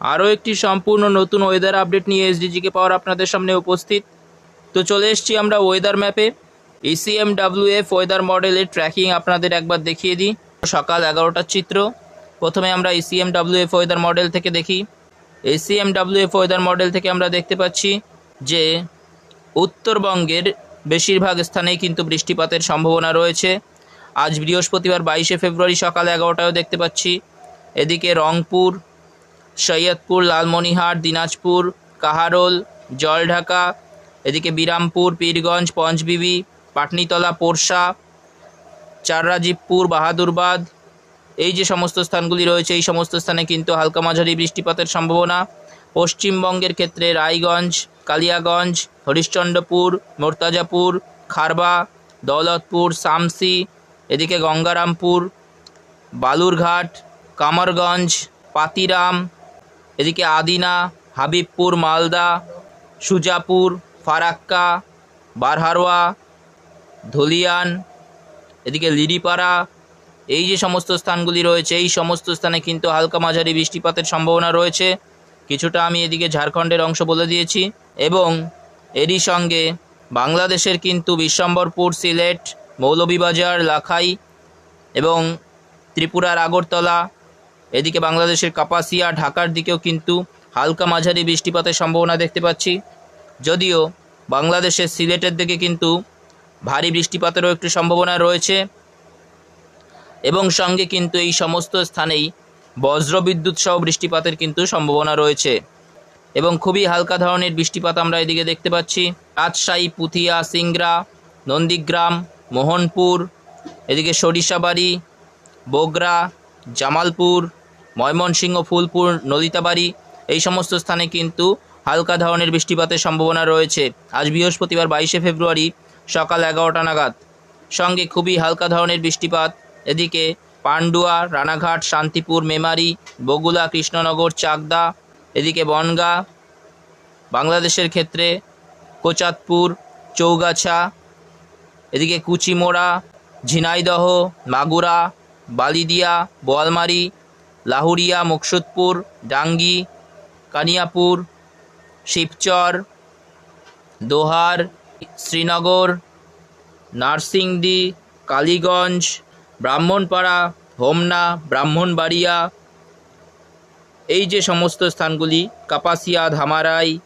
আরও একটি সম্পূর্ণ নতুন ওয়েদার আপডেট নিয়ে এসডিজিকে পাওয়ার আপনাদের সামনে উপস্থিত। তো চলে এসেছি আমরা ওয়েদার ম্যাপে ইসিএম এফ ওয়েদার মডেলের ট্র্যাকিং আপনাদের একবার দেখিয়ে দিই। সকাল এগারোটার চিত্র। প্রথমে আমরা ইসিএম এফ ওয়েদার মডেল থেকে দেখি। এসিএম এফ ওয়েদার মডেল থেকে আমরা দেখতে পাচ্ছি যে উত্তরবঙ্গের বেশিরভাগ স্থানেই কিন্তু বৃষ্টিপাতের সম্ভাবনা রয়েছে। আজ বৃহস্পতিবার বাইশে ফেব্রুয়ারি সকাল এগারোটায়ও দেখতে পাচ্ছি। এদিকে রংপুর সৈয়দপুর লালমনিহাট দিনাজপুর, কাহারোল, জলঢাকা, এদিকে বিরামপুর, পীরগঞ্জ, পঞ্চবিবি, পাটনিতলা, পোরশা, চাররাজীবপুর, বাহাদুরবাদ। এই যে সমস্ত স্থানগুলি রয়েছে, এই সমস্ত স্থানে কিন্তু হালকা মাঝারি বৃষ্টিপাতের সম্ভাবনা। পশ্চিমবঙ্গের ক্ষেত্রে রায়গঞ্জ, কালিয়াগঞ্জ, হরিশ্চন্দ্রপুর, মোর্তাজাপুর, খারবা, দৌলতপুর, সামসি, এদিকে গঙ্গারামপুর, বালুরঘাট, কামারগঞ্জ, পাতিরাম এদিকে আদিনা, হাবিবপুর, মালদা, সুজাপুর, ফারাক্কা, বারহারোয়া, ধলিয়ান, এদিকে লিরিপাড়া এই যে সমস্ত স্থানগুলি রয়েছে, এই সমস্ত স্থানে কিন্তু হালকা মাঝারি বৃষ্টিপাতের সম্ভাবনা রয়েছে। কিছুটা আমি এদিকে ঝাড়খণ্ডের অংশ বলে দিয়েছি এবং এরই সঙ্গে বাংলাদেশের কিন্তু বিশ্বম্বরপুর, সিলেট, মৌলভীবাজার, লাখাই এবং ত্রিপুরার আগরতলা এদিকে বাংলাদেশের কাপাসিয়া, ঢাকার দিকেও কিন্তু হালকা মাঝারি বৃষ্টিপাতের সম্ভাবনা দেখতে পাচ্ছি। যদিও বাংলাদেশের সিলেটের দিকে কিন্তু ভারী বৃষ্টিপাতেরও একটু সম্ভাবনা রয়েছে। এবং সঙ্গে কিন্তু এই সমস্ত স্থানেই বজ্রবিদ্যুৎ সহ বৃষ্টিপাতের কিন্তু সম্ভাবনা রয়েছে। এবং খুবই হালকা ধরনের বৃষ্টিপাত আমরা এদিকে দেখতে পাচ্ছি। রাজশাহী, পুথিয়া, সিংড়া, নন্দীগ্রাম, মোহনপুর, এদিকে সরিষাবাড়ি বগরা জামালপুর ময়মনসিংহ, ফুলপুর, নদিতাবাড়ি, এই সমস্ত স্থানে কিন্তু হালকা ধরনের বৃষ্টিপাতের সম্ভাবনা রয়েছে। আজ বৃহস্পতিবার বাইশে ফেব্রুয়ারি সকাল এগারোটা নাগাদ। সঙ্গে খুবই হালকা ধরনের বৃষ্টিপাত। এদিকে পান্ডুয়া, রানাঘাট, শান্তিপুর, মেমারি, বগুলা, কৃষ্ণনগর, চাকদা, এদিকে বনগা, বাংলাদেশের ক্ষেত্রে কোচাতপুর চৌগাছা, এদিকে কুচিমোড়া, ঝিনাইদহ, মাগুরা, বালিদিয়া, বোয়ালমারি লাহুরিয়া, মুকসুদপুর, ডাঙ্গি, কানিয়াপুর, শিবচর, দোহার, শ্রীনগর, নার্সিংদি, কালীগঞ্জ, ব্রাহ্মণপাড়া, হোমনা, ব্রাহ্মণবাড়িয়া। এই যে সমস্ত স্থানগুলি, কাপাসিয়া, ধামারাই,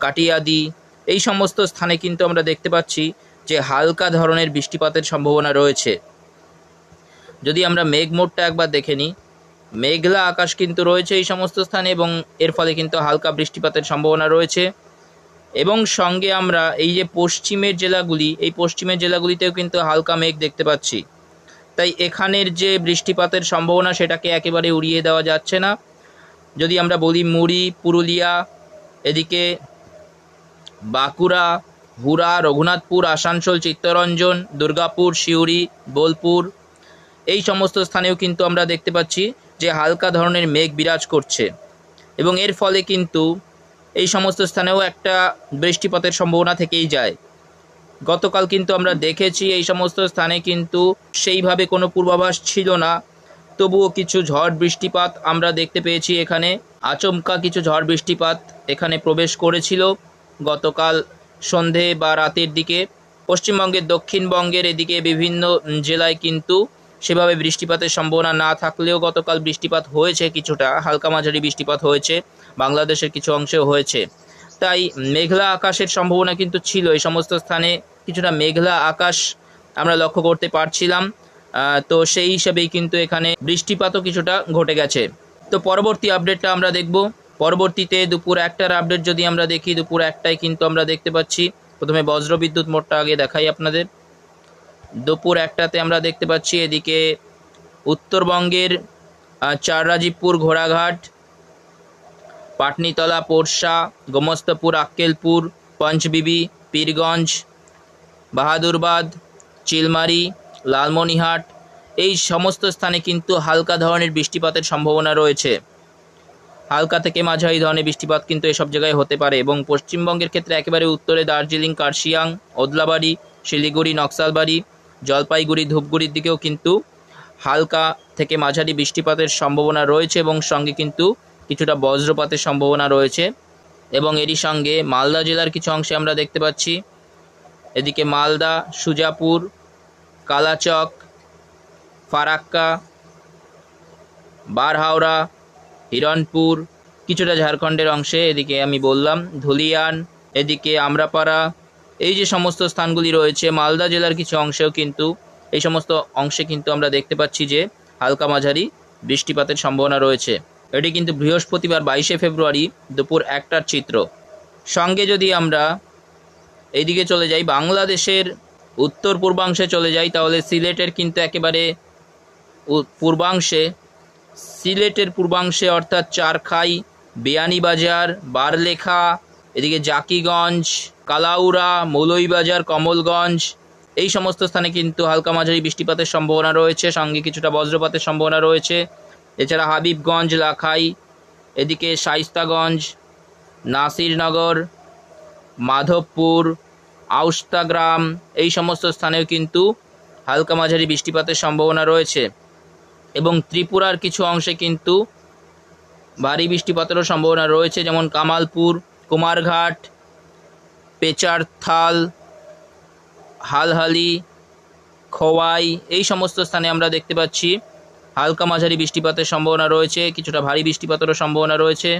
কাটিয়াদি, এই সমস্ত স্থানে কিন্তু আমরা দেখতে পাচ্ছি যে হালকা ধরনের বৃষ্টিপাতের সম্ভাবনা রয়েছে। যদি আমরা মেঘ মোডটা একবার দেখে নিই মেঘলা আকাশ কিন্তু রয়েছে এই সমস্ত স্থানে এবং এর ফলে কিন্তু হালকা বৃষ্টিপাতের সম্ভাবনা রয়েছে। এবং সঙ্গে আমরা এই যে পশ্চিমের জেলাগুলি, এই পশ্চিমের জেলাগুলিতেও কিন্তু হালকা মেঘ দেখতে পাচ্ছি। তাই এখানের যে বৃষ্টিপাতের সম্ভাবনা সেটাকে একেবারে উড়িয়ে দেওয়া যাচ্ছে না। যদি আমরা বলি মুড়ি, পুরুলিয়া, এদিকে বাঁকুড়া হুরা রঘুনাথপুর, আসানসোল, চিত্তরঞ্জন, দুর্গাপুর, সিউড়ি, বোলপুর, এই সমস্ত স্থানেও কিন্তু আমরা দেখতে পাচ্ছি যে হালকা ধরনের মেঘ বিরাজ করছে। এবং এর ফলে কিন্তু এই সমস্ত স্থানেও একটা বৃষ্টিপাতের সম্ভাবনা থেকেই যায়। গতকাল কিন্তু আমরা দেখেছি এই সমস্ত স্থানে কিন্তু সেইভাবে কোনো পূর্বাভাস ছিল না। তবুও কিছু ঝড় বৃষ্টিপাত আমরা দেখতে পেয়েছি এখানে। আচমকা কিছু ঝড় বৃষ্টিপাত এখানে প্রবেশ করেছিল গতকাল সন্ধে বা রাতের দিকে। পশ্চিমবঙ্গের দক্ষিণবঙ্গের এদিকে বিভিন্ন জেলায় কিন্তু সেভাবে বৃষ্টিপাতের সম্ভাবনা না থাকলেও গতকাল বৃষ্টিপাত হয়েছে কিছুটা, হালকা মাঝারি বৃষ্টিপাত হয়েছে, বাংলাদেশের কিছু অংশেও হয়েছে। তাই মেঘলা আকাশের সম্ভাবনা কিন্তু ছিল। এই সমস্ত স্থানে কিছুটা মেঘলা আকাশ আমরা লক্ষ্য করতে পারছিলাম। তো সেই হিসাবেই কিন্তু এখানে বৃষ্টিপাতও কিছুটা ঘটে গেছে। তো পরবর্তী আপডেটটা আমরা দেখব। পরবর্তীতে দুপুর একটার আপডেট যদি আমরা দেখি, দুপুর একটায় কিন্তু আমরা দেখতে পাচ্ছি, প্রথমে বজ্রবিদ্যুৎ মোডটা আগে দেখাই আপনাদের। দুপুর একটাতে আমরা দেখতে পাচ্ছি এদিকে উত্তরবঙ্গের চাররাজীবপুর ঘোড়াঘাট, পাটনিতলা, পোরশা, গোমস্তপুর, আক্কেলপুর, পঞ্চবিবি, পীরগঞ্জ, বাহাদুরবাদ, চিলমারি, লালমনিহাট, এই সমস্ত স্থানে কিন্তু হালকা ধরনের বৃষ্টিপাতের সম্ভাবনা রয়েছে। হালকা থেকে মাঝারি ধরনের বৃষ্টিপাত কিন্তু এসব জায়গায় হতে পারে এবং পশ্চিমবঙ্গের ক্ষেত্রে একেবারে উত্তরে দার্জিলিং, কার্শিয়াং, ওদলাবাড়ি, শিলিগুড়ি, নকশালবাড়ি জলপাইগুড়ি, ধূপগুড়ির দিকেও কিন্তু হালকা থেকে মাঝারি বৃষ্টিপাতের সম্ভাবনা রয়েছে এবং সঙ্গে কিন্তু কিছুটা বজ্রপাতের সম্ভাবনা রয়েছে। এবং এরই সঙ্গে মালদা জেলার কিছু অংশে আমরা দেখতে পাচ্ছি। এদিকে মালদা, সুজাপুর, কালাচক, ফারাক্কা, বারহাওড়া, হিরণপুর, কিছুটা ঝাড়খণ্ডের অংশে। এদিকে আমি বললাম ধুলিয়ান, এদিকে আমরাপাড়া এই যে সমস্ত স্থানগুলি রয়েছে, মালদা জেলার কিছু অংশেও কিন্তু, এই সমস্ত অংশে কিন্তু আমরা দেখতে পাচ্ছি যে হালকা মাঝারি বৃষ্টিপাতের সম্ভাবনা রয়েছে। এটি কিন্তু বৃহস্পতিবার বাইশে ফেব্রুয়ারি দুপুর একটার চিত্র। সঙ্গে যদি আমরা এইদিকে চলে যাই, বাংলাদেশের উত্তর পূর্বাংশে চলে যাই, তাহলে সিলেটের কিন্তু একেবারে পূর্বাংশে, সিলেটের পূর্বাংশে অর্থাৎ চারখাই, বিয়ানীবাজার, বারলেখা, এদিকে জাকিগঞ্জ কালাউড়া মৌলইবাজার কমলগঞ্জ, এই সমস্ত স্থানে কিন্তু হালকা মাঝারি বৃষ্টিপাতের সম্ভাবনা রয়েছে, সঙ্গে কিছুটা বজ্রপাতের সম্ভাবনা রয়েছে। এছাড়া হাবিবগঞ্জ, লাখাই, এদিকে শাইস্তাগঞ্জ, নাসিরনগর, মাধবপুর আউস্তাগ্রাম এই সমস্ত স্থানেও কিন্তু হালকা মাঝারি বৃষ্টিপাতের সম্ভাবনা রয়েছে। এবং ত্রিপুরার কিছু অংশে কিন্তু ভারী বৃষ্টিপাতেরও সম্ভাবনা রয়েছে, যেমন কামালপুর, কুমারঘাট পেচারথাল হালহালি, খোয়াই, এই সমস্ত স্থানে আমরা দেখতে পাচ্ছি হালকা মাঝারি বৃষ্টিপাতের সম্ভাবনা রয়েছে, কিছুটা ভারী বৃষ্টিপাতেরও সম্ভাবনা রয়েছে।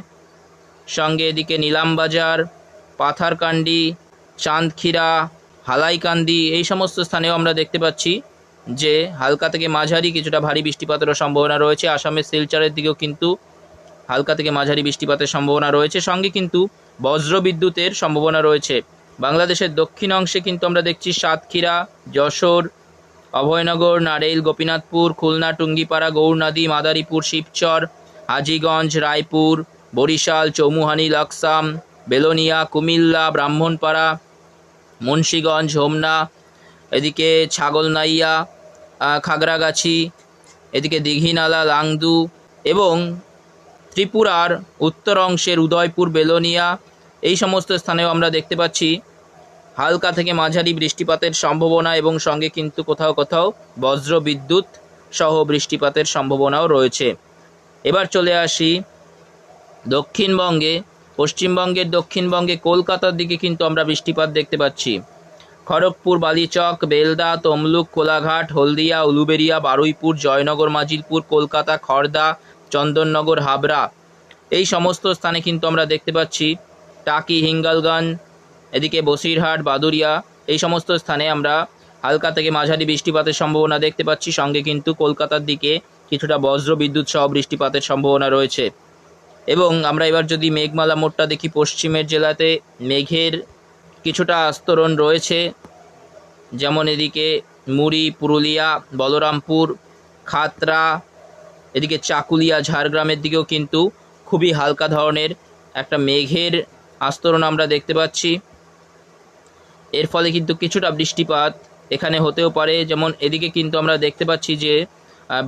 সঙ্গে এদিকে নিলামবাজার পাথারকান্দি চাঁদখিরা, হালাইকান্দি, এই সমস্ত স্থানেও আমরা দেখতে পাচ্ছি যে হালকা থেকে মাঝারি কিছুটা ভারী বৃষ্টিপাতেরও সম্ভাবনা রয়েছে। আসামের শিলচরের দিকেও কিন্তু হালকা থেকে মাঝারি বৃষ্টিপাতের সম্ভাবনা রয়েছে। সঙ্গে কিন্তু বজ্র বিদ্যুতের সম্ভাবনা রয়েছে। বাংলাদেশের দক্ষিণ অংশে কিন্তু আমরা দেখছি সাতক্ষীরা, যশোর, অভয়নগর নারেইল গোপীনাথপুর, খুলনা, টুঙ্গিপাড়া গৌরনদী মাদারীপুর, শিবচর, হাজীগঞ্জ, রায়পুর, বরিশাল, চৌমুহানি, লাকসাম, বেলোনিয়া, কুমিল্লা, ব্রাহ্মণপাড়া, মুন্সীগঞ্জ, হোমনা, এদিকে ছাগলনাইয়া খাগড়াগাছি, এদিকে দীঘিনালা, লাংদু এবং ত্রিপুরার উত্তর অংশের উদয়পুর, বেলোনিয়া, এই সমস্ত স্থানেও আমরা দেখতে পাচ্ছি হালকা থেকে মাঝারি বৃষ্টিপাতের সম্ভাবনা এবং সঙ্গে কিন্তু কোথাও কোথাও বজ্র বিদ্যুৎ সহ বৃষ্টিপাতের সম্ভাবনাও রয়েছে। এবার চলে আসি দক্ষিণবঙ্গে। পশ্চিমবঙ্গের দক্ষিণবঙ্গে কলকাতার দিকে কিন্তু আমরা বৃষ্টিপাত দেখতে পাচ্ছি। খড়গপুর, বালিচক, বেলদা, তমলুক, কোলাঘাট, হলদিয়া, উলুবেরিয়া, বারুইপুর, জয়নগর, মাজিলপুর, কলকাতা খড়দা চন্দননগর, হাবড়া। এই সমস্ত স্থানে কিন্তু আমরা দেখতে পাচ্ছি টাকি, হিঙ্গলগঞ্জ, এদিকে বসিরহাট বাদুরিয়া এই সমস্ত স্থানে আমরা হালকা থেকে মাঝারি বৃষ্টিপাতের সম্ভাবনা দেখতে পাচ্ছি। সঙ্গে কিন্তু কলকাতার দিকে কিছুটা বজ্র বিদ্যুৎ সহ বৃষ্টিপাতের সম্ভাবনা রয়েছে। এবং আমরা এবার যদি মেঘমালা মোড়টা দেখি, পশ্চিমের জেলাতে মেঘের কিছুটা আস্তরণ রয়েছে। যেমন এদিকে মুড়ি, পুরুলিয়া, বলরামপুর, খাতরা এদিকে চাকুলিয়া, ঝাড়গ্রামের দিকেও কিন্তু খুবই হালকা ধরনের একটা মেঘের আস্তরণ আমরা দেখতে পাচ্ছি। এর ফলে কিন্তু কিছুটা বৃষ্টিপাত এখানে হতেও পারে। যেমন এদিকে কিন্তু আমরা দেখতে পাচ্ছি যে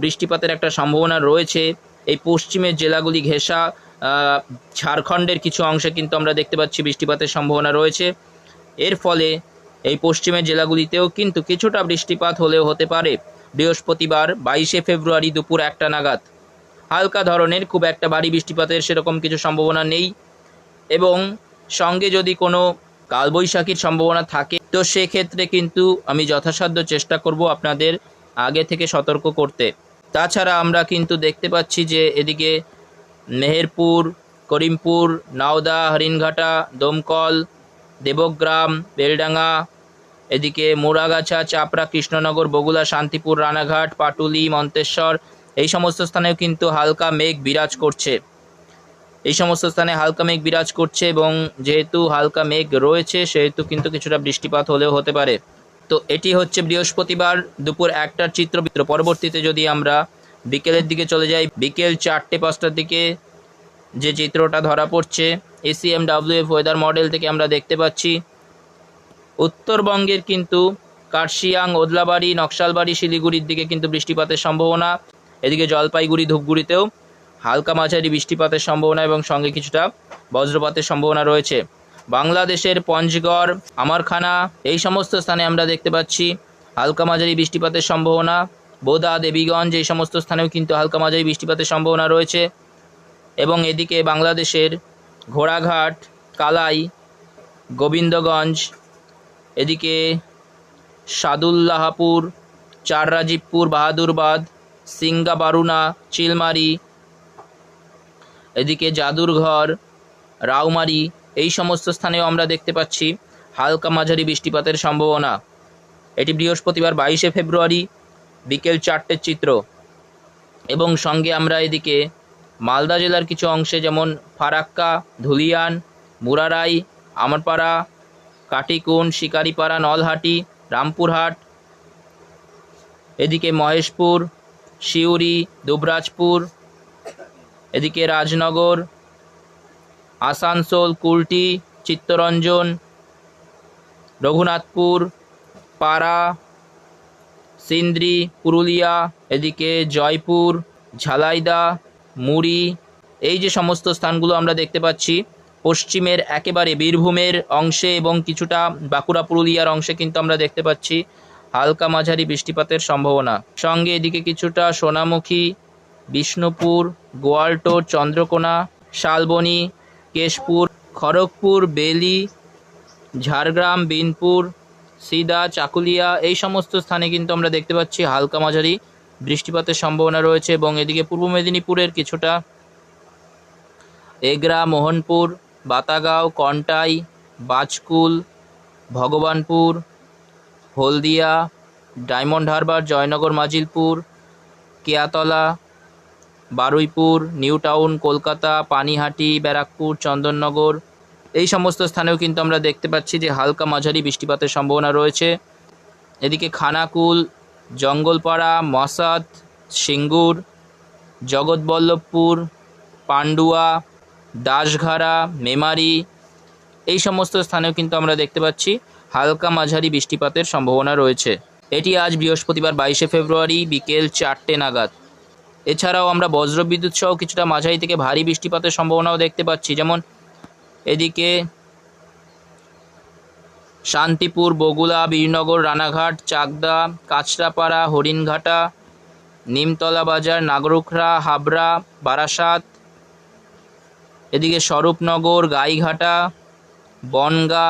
বৃষ্টিপাতের একটা সম্ভাবনা রয়েছে। এই পশ্চিমের জেলাগুলি ঘেঁষা ঝাড়খণ্ডের কিছু অংশে কিন্তু আমরা দেখতে পাচ্ছি বৃষ্টিপাতের সম্ভাবনা রয়েছে। এর ফলে এই পশ্চিমের জেলাগুলিতেও কিন্তু কিছুটা বৃষ্টিপাত হলেও হতে পারে। বৃহস্পতিবার, বাইশে ফেব্রুয়ারি দুপুর একটা নাগাদ। হালকা ধরনের খুব একটা ভারী বৃষ্টিপাতের সেরকম কিছু সম্ভাবনা নেই এবং সঙ্গে যদি কোনো কালবৈশাখীর সম্ভাবনা থাকে, তো সেক্ষেত্রে কিন্তু আমি যথাসাধ্য চেষ্টা করব আপনাদের আগে থেকে সতর্ক করতে। তাছাড়া আমরা কিন্তু দেখতে পাচ্ছি যে এদিকে মেহেরপুর, করিমপুর, নাওদা, হরিণঘাটা, দমকল, দেবগ্রাম, বেলডাঙ্গা এদিকে মোড়াগাছা, চাপড়া, কৃষ্ণনগর বগুলা শান্তিপুর, রানাঘাট, পাটুলি, মন্তেশ্বর, এই সমস্ত স্থানেও কিন্তু হালকা মেঘ বিরাজ করছে। এই সমস্ত স্থানে হালকা মেঘ বিরাজ করছে এবং যেহেতু হালকা মেঘ রয়েছে, সেহেতু কিন্তু কিছুটা বৃষ্টিপাত হলেও হতে পারে। তো এটি হচ্ছে বৃহস্পতিবার দুপুর একটার চিত্র পরবর্তীতে যদি আমরা বিকেলের দিকে চলে যাই, বিকেল চারটে পাঁচটার দিকে যে চিত্রটা ধরা পড়ছে এসিএম ডাব্লিউএফ ওয়েদার মডেল থেকে আমরা দেখতে পাচ্ছি। উত্তরবঙ্গের কিন্তু কার্শিয়াং, ওদলাবাড়ি, নকশালবাড়ি, শিলিগুড়ির দিকে কিন্তু বৃষ্টিপাতের সম্ভাবনা। এদিকে জলপাইগুড়ি, ধূপগুড়িতেও হালকা মাঝারি বৃষ্টিপাতের সম্ভাবনা এবং সঙ্গে কিছুটা বজ্রপাতের সম্ভাবনা রয়েছে। বাংলাদেশের পঞ্চগড়, আমারখানা, এই সমস্ত স্থানে আমরা দেখতে পাচ্ছি হালকা মাঝারি বৃষ্টিপাতের সম্ভাবনা। বোদা, দেবীগঞ্জ, এই সমস্ত স্থানেও কিন্তু হালকা মাঝারি বৃষ্টিপাতের সম্ভাবনা রয়েছে। এবং এদিকে বাংলাদেশের ঘোড়াঘাট, কালাই, গোবিন্দগঞ্জ এদিকে সাদুল্লাহপুর, চাররাজীবপুর, বাহাদুরবাদ সিঙ্গা বারুনা চিলমারি, এদিকে জাদুরঘর, রাউমারি, এই সমস্ত স্থানেও আমরা দেখতে পাচ্ছি হালকা মাঝারি বৃষ্টিপাতের সম্ভাবনা। এটি বৃহস্পতিবার বাইশে ফেব্রুয়ারি, বিকেল চারটের চিত্র। এবং সঙ্গে আমরা এদিকে মালদা জেলার কিছু অংশে যেমন ফারাক্কা, ধুলিয়ান, মুরারাই, আমরপাড়া কাটিকুন, শিকারিপাড়া, নলহাটি, রামপুরহাট, এদিকে মহেশপুর, সিউড়ি, দুবরাজপুর, এদিকে রাজনগর, আসানসোল, কুলটি, চিত্তরঞ্জন, রঘুনাথপুর, পাড়া, সিন্দ্রি, পুরুলিয়া, এদিকে জয়পুর, ঝালাইদা, মুড়ি, এই যে সমস্ত স্থানগুলো আমরা দেখতে পাচ্ছি পশ্চিমের একেবারে বীরভূমের অংশে এবং কিছুটা বাঁকুড়া পুরুলিয়ার অংশে কিন্তু আমরা দেখতে পাচ্ছি হালকা মাঝারি বৃষ্টিপাতের সম্ভাবনা। সঙ্গে এদিকে কিছুটা সোনামুখী, বিষ্ণুপুর, গোয়ালটোর চন্দ্রকোনা, শালবনি, কেশপুর, খড়গপুর, বেলি, ঝাড়গ্রাম, বিনপুর, সিদা, চাকুলিয়া এই সমস্ত স্থানে কিন্তু আমরা দেখতে পাচ্ছি হালকা মাঝারি বৃষ্টিপাতের সম্ভাবনা রয়েছে এবং এদিকে পূর্ব মেদিনীপুরের কিছুটা এগরা, মোহনপুর বাতাগাঁও, কন্টাই, বাজকুল, ভগবানপুর, হলদিয়া, ডায়মন্ড হারবার, জয়নগর, মাজিলপুর, কেয়াতলা, বারুইপুর, নিউ টাউন, কলকাতা, পানিহাটি, ব্যারাকপুর, চন্দননগর। এই সমস্ত স্থানেও কিন্তু আমরা দেখতে পাচ্ছি যে হালকা মাঝারি বৃষ্টিপাতের সম্ভাবনা রয়েছে। এদিকে খানাকুল, জঙ্গলপাড়া, মসাদ, সিঙ্গুর, জগৎবল্লভপুর, পান্ডুয়া দাসঘাড়া মেমারি, এই সমস্ত স্থানেও কিন্তু আমরা দেখতে পাচ্ছি হালকা মাঝারি বৃষ্টিপাতের সম্ভাবনা রয়েছে। এটি আজ বৃহস্পতিবার বাইশে ফেব্রুয়ারি বিকেল চারটে নাগাদ। এছাড়াও আমরা বজ্রবিদ্যুৎ সহ কিছুটা মাঝারি থেকে ভারী বৃষ্টিপাতের সম্ভাবনাও দেখতে পাচ্ছি। যেমন এদিকে শান্তিপুর বগুলা বীরনগর, রানাঘাট, চাকদা, কাঁচরাপাড়া, হরিণঘাটা, নিমতলা বাজার, নাগরুখরা, হাবড়া, বারাসাত এদিকে স্বরূপনগর, গাইঘাটা, বনগা,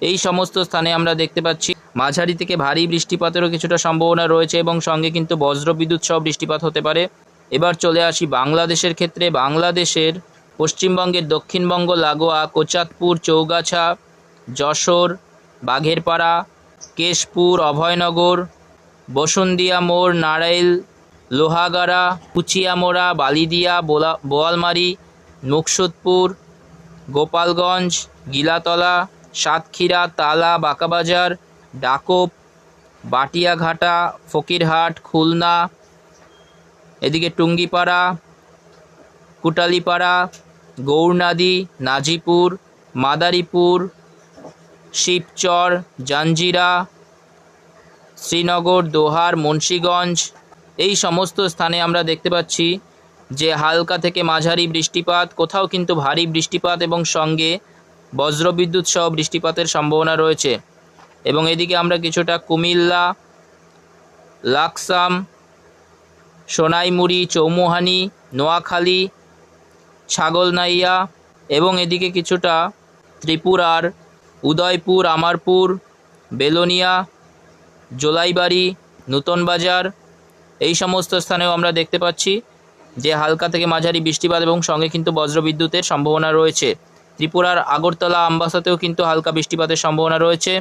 এই সমস্ত স্থানে আমরা দেখতে পাচ্ছি মাঝারি থেকে ভারী বৃষ্টিপাতেরও কিছুটা সম্ভাবনা রয়েছে এবং সঙ্গে কিন্তু বজ্রবিদ্যুৎ সহ বৃষ্টিপাত হতে পারে। এবার চলে আসি বাংলাদেশের ক্ষেত্রে। বাংলাদেশের পশ্চিমবঙ্গের দক্ষিণবঙ্গ, লাগোয়া কোচাতপুর চৌগাছা, যশোর, বাঘেরপাড়া, কেশপুর, অভয়নগর বসুন্দিয়া মোড়, নারাইল, লোহাগাড়া, কুচিয়ামোড়া, বালিদিয়া, বোলা, বোয়ালমারি মুকসুদপুর, গোপালগঞ্জ, গিলাতলা, সাতক্ষীরা, তালা, বাঁকাবাজার, ডাকোপ, বাটিয়াঘাটা, ফকিরহাট, খুলনা, এদিকে টুঙ্গিপাড়া, কুটালিপাড়া, গৌরনাদি, নাজিপুর, মাদারীপুর, শিবচর, জাঞ্জিরা, শ্রীনগর, দোহার, মুন্সীগঞ্জ, এই সমস্ত স্থানে আমরা দেখতে পাচ্ছি যে হালকা থেকে মাঝারি বৃষ্টিপাত, কোথাও কিন্তু ভারী বৃষ্টিপাত এবং সঙ্গে বজ্রবিদ্যুৎ সহ বৃষ্টিপাতের সম্ভাবনা রয়েছে। এবং এদিকে আমরা কিছুটা কুমিল্লা, লাকসাম, সোনাইমুড়ি, চৌমুহানি, নোয়াখালী, ছাগলনাইয়া এবং এদিকে কিছুটা ত্রিপুরার উদয়পুর, আমারপুর, বেলোনিয়া, জোলাইবাড়ি, নূতন বাজার এই সমস্ত স্থানেও আমরা দেখতে পাচ্ছি। যে হালকা থেকে মাঝারি বৃষ্টিপাত এবং সঙ্গে কিন্তু বজ্রবিদ্যুতের সম্ভাবনা রয়েছে। ত্রিপুরার আগরতলা আম্বাসাতেও কিন্তু হালকা বৃষ্টিপাতের সম্ভাবনা রয়েছে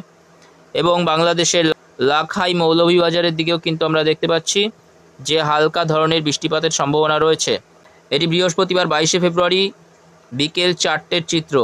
এবং বাংলাদেশের লাখাই মৌলভীবাজারের দিকেও কিন্তু আমরা দেখতে পাচ্ছি যে হালকা ধরনের বৃষ্টিপাতের সম্ভাবনা রয়েছে। এটি বৃহস্পতিবার বাইশে ফেব্রুয়ারি বিকেল চারটের চিত্র।